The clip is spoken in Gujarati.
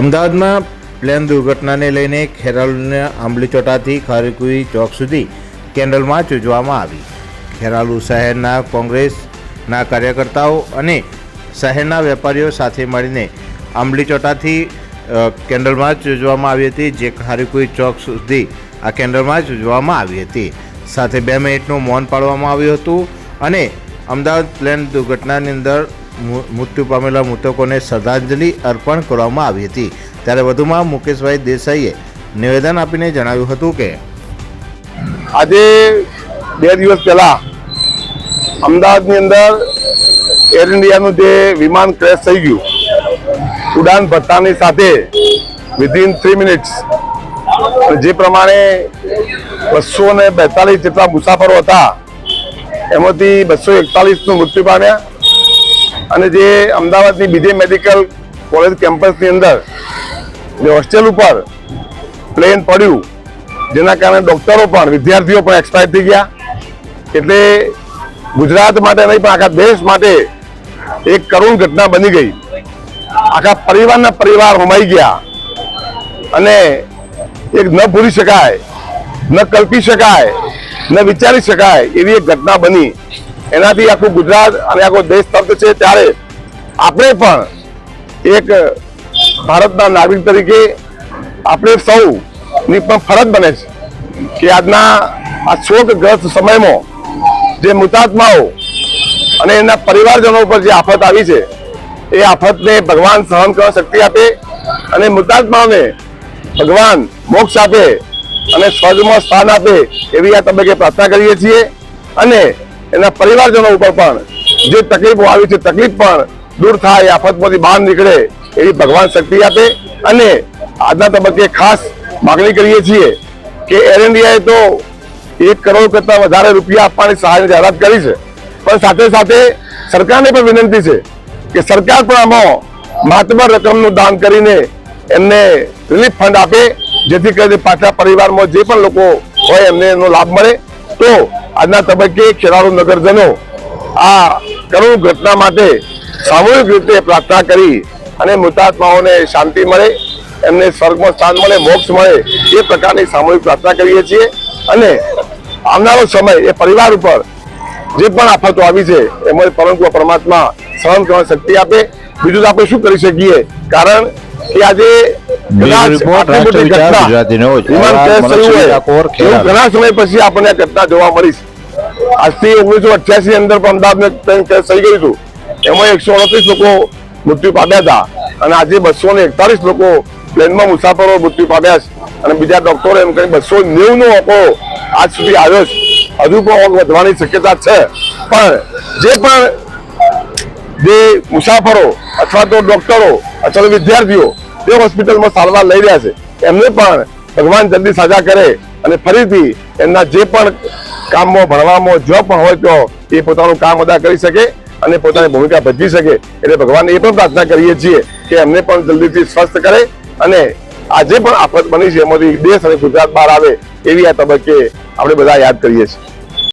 અમદાવાદમાં પ્લેન દુર્ઘટનાને લઈને ખેરાલુના આંબલીચોટાથી ખારીકુઈ ચોક સુધી કેન્ડલ માર્ચ યોજવામાં આવી. ખેરાલુ શહેરના કોંગ્રેસના કાર્યકર્તાઓ અને શહેરના વેપારીઓ સાથે મળીને આંબલીચોટાથી કેન્ડલ માર્ચ યોજવામાં આવી હતી, જે ખારીકુઈ ચોક સુધી આ કેન્ડલ માર્ચ યોજવામાં આવી હતી. સાથે બે મિનિટનું મૌન પાડવામાં આવ્યું હતું અને અમદાવાદ પ્લેન દુર્ઘટનાની અંદર મૃત્યુ પામેલા મૃતકોને શ્રદ્ધાંજલિ અર્પણ કરવામાં આવી હતી. ત્યારે વધુમાં મુકેશભાઈ દેસાઈએ નિવેદન આપીને જણાવ્યું હતું કે, આજે બે દિવસ પહેલા અમદાવાદની અંદર એર ઇન્ડિયાનું જે વિમાન ક્રેશ થઈ ગયું, ઉડાન ભથ્થાની સાથે વિધિન થ્રી મિનિટ્સ જે પ્રમાણે બસો ને બેતાલીસ જેટલા મુસાફરો હતા, એમાંથી બસો એકતાલીસનું મૃત્યુ પામ્યા. અને જે અમદાવાદની બીજે મેડિકલ કોલેજ કેમ્પસની અંદર જે હોસ્ટેલ ઉપર પ્લેન પડ્યું, જેના કારણે ડૉક્ટરો પણ, વિદ્યાર્થીઓ પણ એક્સપાયર થઈ ગયા. એટલે ગુજરાત માટે નહીં, પણ આખા દેશ માટે એક કરુણ ઘટના બની ગઈ. આખા પરિવારના પરિવાર હોમાઈ ગયા. અને એક ન ભૂલી શકાય, ન કલ્પી શકાય, ન વિચારી શકાય એવી એક ઘટના બની. એનાથી આખું ગુજરાત અને આખો દેશ તપ્ત છે ત્યારે આપણે પણ એક ભારતના નાગરિક તરીકે આપણે સૌ ની પણ ફરજ બને છે કે આજના આ શોકગ્રસ્ત સમયમાં જે મૃતાત્માઓ અને એના પરિવારજનો ઉપર જે આફત આવી છે, એ આફતને ભગવાન સહન કરવા શક્તિ આપે અને મૃતાત્માઓને ભગવાન મોક્ષ આપે અને સ્વર્ગમાં સ્થાન આપે એવી આ તબક્કે પ્રાર્થના કરીએ છીએ. અને એના પરિવારજનો ઉપર પણ જે તકલીફો આવી છે, તકલીફ પણ દૂર થાય, આફતમાંથી બહાર નીકળે, એવી ભગવાન શક્તિ આપે. અને આજના તબક્કે ખાસ માગણી કરીએ છીએ કે એર ઇન્ડિયાએ તો એક કરોડ કરતા વધારે રૂપિયા આપવાની સહાયની જાહેરાત કરી છે. પણ સાથે સાથે સરકારને પણ વિનંતી છે કે સરકાર પણ આમાં મહાત્મા રકમનું દાન કરીને એમને રિલીફ ફંડ આપે, જેથી કરીને પાછા પરિવારમાં જે પણ લોકો હોય એમને એનો લાભ મળે. તો આજના તબક્કે ખેરાલુ નગરજનો આ કરુણ ઘટના માટે સામૂહિક રીતે પ્રાર્થના કરી અને મૃતાત્માઓને શાંતિ મળે, એમને સ્વર્ગમાં સ્થાન મળે, મોક્ષ મળે એ પ્રકારની સામૂહિક પ્રાર્થના કરીએ છીએ. અને આવનારો સમય એ પરિવાર ઉપર જે પણ આફતો આવી છે, એમાં પરંતુ પરમાત્મા સહન કરવાની શક્તિ આપે. બીજું તો આપણે શું કરી શકીએ? કારણ કે આજે રિપોર્ટ, આટલી મોટી રાષ્ટ્ર વિચાર, ઘટના, ગુજરાતી ન્યૂઝ. વિમાન અહેવાલ, crash થયું મનસુખ હોય, ઠાકોર, એવું ખેરાલુ. ઘણા સમય પછી આપણને ઘટના જોવા મળી છે. આજથી ઓગણીસો અઠ્યાસી અંદર પણ અમદાવાદ ટ્રેન થઈ ગયું હતું. એમાં એકસો અડત્રીસ લોકો મૃત્યુ પામ્યા હતા. અને આજે બસો ને એકતાલીસ લોકો પ્લેનમાં મુસાફરો મૃત્યુ પામ્યા છે. અને બીજા ડોક્ટરો એમ કઈ બસો નેવું નો આંકડો આજ સુધી આવ્યો છે. હજુ પણ વધવાની શક્યતા છે. પણ જે પણ જે મુસાફરો અથવા તો ડોક્ટરો અથવા તો વિદ્યાર્થીઓ જે હોસ્પિટલમાં સારવાર લઈ રહ્યા છે. એમને પણ ભગવાન જલ્દી સાજા કરે અને ફરીથી એમના જે પણ કામમાં, ભણવામાં જો પણ હોય તો એ પોતાનું કામ અદા કરી શકે અને પોતાની ભૂમિકા ભજવી શકે. એટલે ભગવાનને એ પણ પ્રાર્થના કરીએ છીએ કે એમને પણ જલ્દીથી સ્વસ્થ કરે અને આ જે પણ આફત બની છે, એમાંથી દેશ અને ગુજરાત બહાર આવે એવી આ તબક્કે આપણે બધા યાદ કરીએ છીએ.